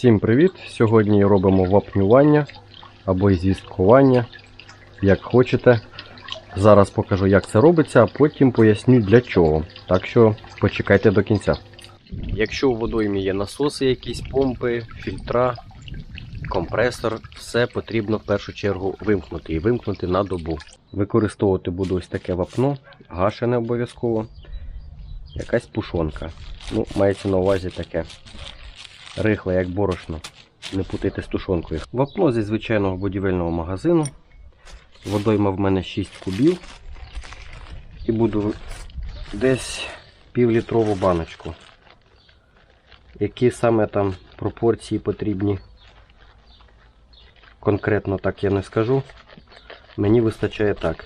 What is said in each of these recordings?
Всім привіт! Сьогодні робимо вапнювання або зісткування, як хочете. Зараз покажу, як це робиться, а потім поясню для чого. Так що почекайте до кінця. Якщо у водоймі є насоси, якісь помпи, фільтра, компресор, все потрібно в першу чергу вимкнути і вимкнути на добу. Використовувати буду ось таке вапно, гашене обов'язково, якась пушонка. Ну, мається на увазі таке рихле, як борошно. Не путайте з тушонкою. Вапно зі звичайного будівельного магазину. Водойма в мене 6 кубів. І буду десь півлітрову баночку. Які саме там пропорції потрібні, конкретно так я не скажу. Мені вистачає так.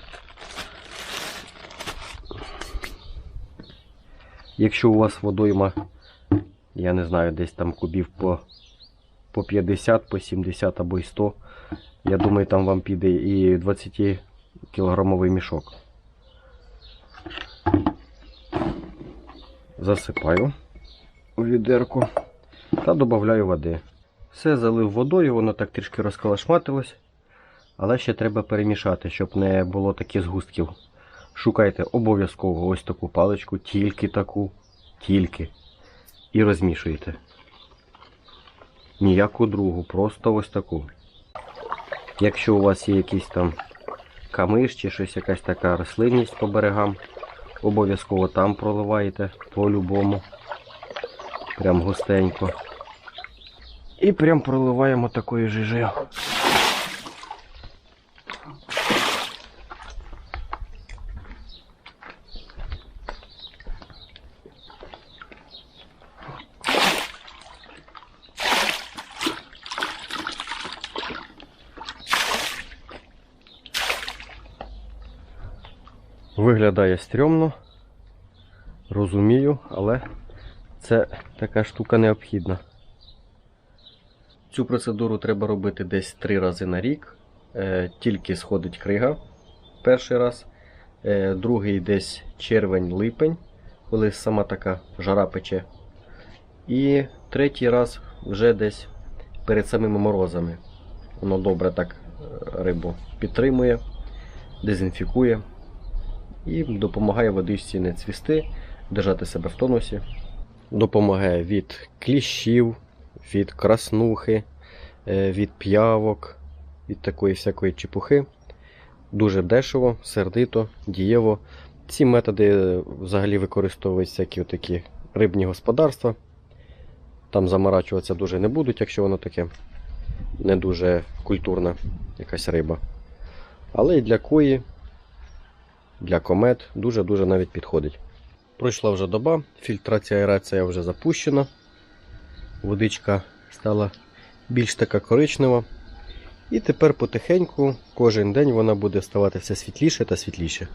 Якщо у вас водойма я не знаю, десь там кубів по, по 50, по 70 або й 100. Я думаю, там вам піде і 20 кілограмовий мішок. Засипаю у відерку та додаю води. Все залив водою, воно так трішки розколошматилось, але ще треба перемішати, щоб не було таких згустків. Шукайте обов'язково ось таку паличку, тільки таку, тільки і розмішуєте. Ніяку другу, просто ось таку. Якщо у вас є якийсь там камиш чи щось, якась така рослинність по берегам, обов'язково там проливаєте по-любому. Прям густенько. І прям проливаємо такою жижею. Виглядає стрьомно, розумію, але це така штука необхідна. Цю процедуру треба робити десь три рази на рік. Е, тільки сходить крига перший раз, е, другий десь червень-липень, коли сама така жара пече. І третій раз вже десь перед самими морозами. Воно добре так е, рибу підтримує, дезінфікує і допомагає водичці не цвісти, держати себе в тонусі. Допомагає від кліщів, від краснухи, е, від п'явок, від такої всякої чепухи. Дуже дешево, сердито, дієво. Ці методи взагалі використовують всякі такі рибні господарства. Там заморачуватися дуже не будуть, якщо воно таке не дуже культурна якась риба. Але і для кої для комет дуже-дуже навіть підходить. Пройшла вже доба, фільтрація аерація вже запущена. Водичка стала більш така коричнева. І тепер потихеньку кожен день вона буде ставати все світліше та світліше.